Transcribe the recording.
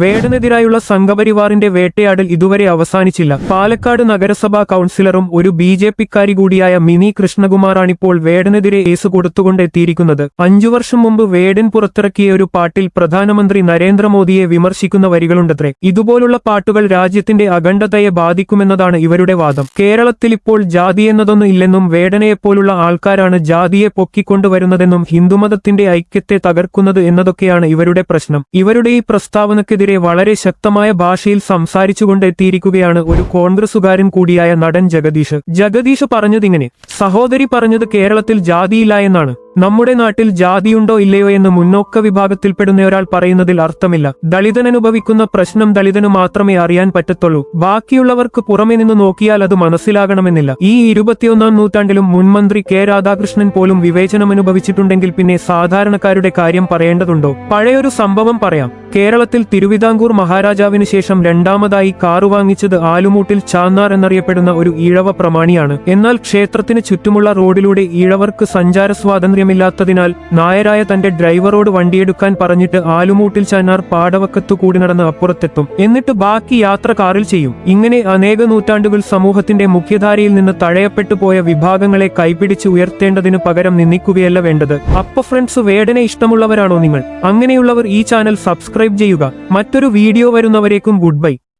വേടനെതിരായുള്ള സംഘപരിവാറിന്റെ വേട്ടയാടൽ ഇതുവരെ അവസാനിച്ചില്ല. പാലക്കാട് നഗരസഭാ കൌൺസിലറും ഒരു ബി ജെ പിക്കാരി കൂടിയായ മിനി കൃഷ്ണകുമാറാണിപ്പോൾ വേടനെതിരെ കേസ് കൊടുത്തുകൊണ്ടെത്തിയിരിക്കുന്നത് അഞ്ചു വർഷം മുമ്പ് വേടൻ പുറത്തിറക്കിയ ഒരു പാട്ടിൽ പ്രധാനമന്ത്രി നരേന്ദ്രമോദിയെ വിമർശിക്കുന്ന വരികളുണ്ടത്രേ. ഇതുപോലുള്ള പാട്ടുകൾ രാജ്യത്തിന്റെ അഖണ്ഡതയെ ബാധിക്കുമെന്നതാണ് ഇവരുടെ വാദം. കേരളത്തിൽ ഇപ്പോൾ ജാതി എന്നതൊന്നും ഇല്ലെന്നും വേടനയെപ്പോലുള്ള ആൾക്കാരാണ് ജാതിയെ പൊക്കിക്കൊണ്ടുവരുന്നതെന്നും ഹിന്ദുമതത്തിന്റെ ഐക്യത്തെ തകർക്കുന്നത് എന്നതൊക്കെയാണ് ഇവരുടെ പ്രശ്നം. ഇവരുടെ ഈ പ്രസ്താവനക്കെതിരെ വളരെ ശക്തമായ ഭാഷയിൽ സംസാരിച്ചുകൊണ്ട് ഒരു കോൺഗ്രസുകാരൻ കൂടിയായ നടൻ ജഗദീഷ്. ജഗദീഷ് പറഞ്ഞതിങ്ങനെ സഹോദരി പറഞ്ഞത് കേരളത്തിൽ ജാതിയില്ല എന്നാണ്. നമ്മുടെ നാട്ടിൽ ജാതിയുണ്ടോ ഇല്ലയോ എന്ന് മുന്നോക്ക വിഭാഗത്തിൽപ്പെടുന്ന ഒരാൾ പറയുന്നതിൽ അർത്ഥമില്ല. ദളിതൻ അനുഭവിക്കുന്ന പ്രശ്നം ദളിതന് മാത്രമേ അറിയാൻ പറ്റത്തുള്ളൂ. ബാക്കിയുള്ളവർക്ക് പുറമെ നിന്ന് നോക്കിയാൽ അത് മനസ്സിലാകണമെന്നില്ല. ഈ ഇരുപത്തിയൊന്നാം നൂറ്റാണ്ടിലും മുൻമന്ത്രി കെ രാധാകൃഷ്ണൻ പോലും വിവേചനം അനുഭവിച്ചിട്ടുണ്ടെങ്കിൽ പിന്നെ സാധാരണക്കാരുടെ കാര്യം പറയേണ്ടതുണ്ടോ? പഴയൊരു സംഭവം പറയാം. കേരളത്തിൽ തിരുവിതാംകൂർ മഹാരാജാവിന് ശേഷം രണ്ടാമതായി കാറു വാങ്ങിച്ചത് ആലുമൂട്ടിൽ ചാന്നാർ എന്നറിയപ്പെടുന്ന ഒരു ഈഴവ പ്രമാണിയാണ്. എന്നാൽ ക്ഷേത്രത്തിന് ചുറ്റുമുള്ള റോഡിലൂടെ ഈഴവർക്ക് സഞ്ചാര സ്വാതന്ത്ര്യമില്ലാത്തതിനാൽ നായരായ തന്റെ ഡ്രൈവറോട് വണ്ടിയെടുക്കാൻ പറഞ്ഞിട്ട് ആലുമൂട്ടിൽ ചാന്നാർ പാടവക്കത്തു കൂടി നടന്ന് അപ്പുറത്തെത്തും. എന്നിട്ട് ബാക്കി യാത്ര കാറിൽ ചെയ്യും. ഇങ്ങനെ അനേക നൂറ്റാണ്ടുകൾ സമൂഹത്തിന്റെ മുഖ്യധാരയിൽ നിന്ന് തഴയപ്പെട്ടു പോയ വിഭാഗങ്ങളെ കൈപിടിച്ച് ഉയർത്തേണ്ടതിനു പകരം നിന്ദിക്കുകയല്ല വേണ്ടത്. അപ്പ ഫ്രണ്ട്സ് വേടനെ ഇഷ്ടമുള്ളവരാണോ നിങ്ങൾ? അങ്ങനെയുള്ളവർ ഈ ചാനൽ സബ്സ്ക്രൈബ് ചെയ്യുക. മറ്റൊരു വീഡിയോ വരുന്നവരേക്കും ഗുഡ് ബൈ.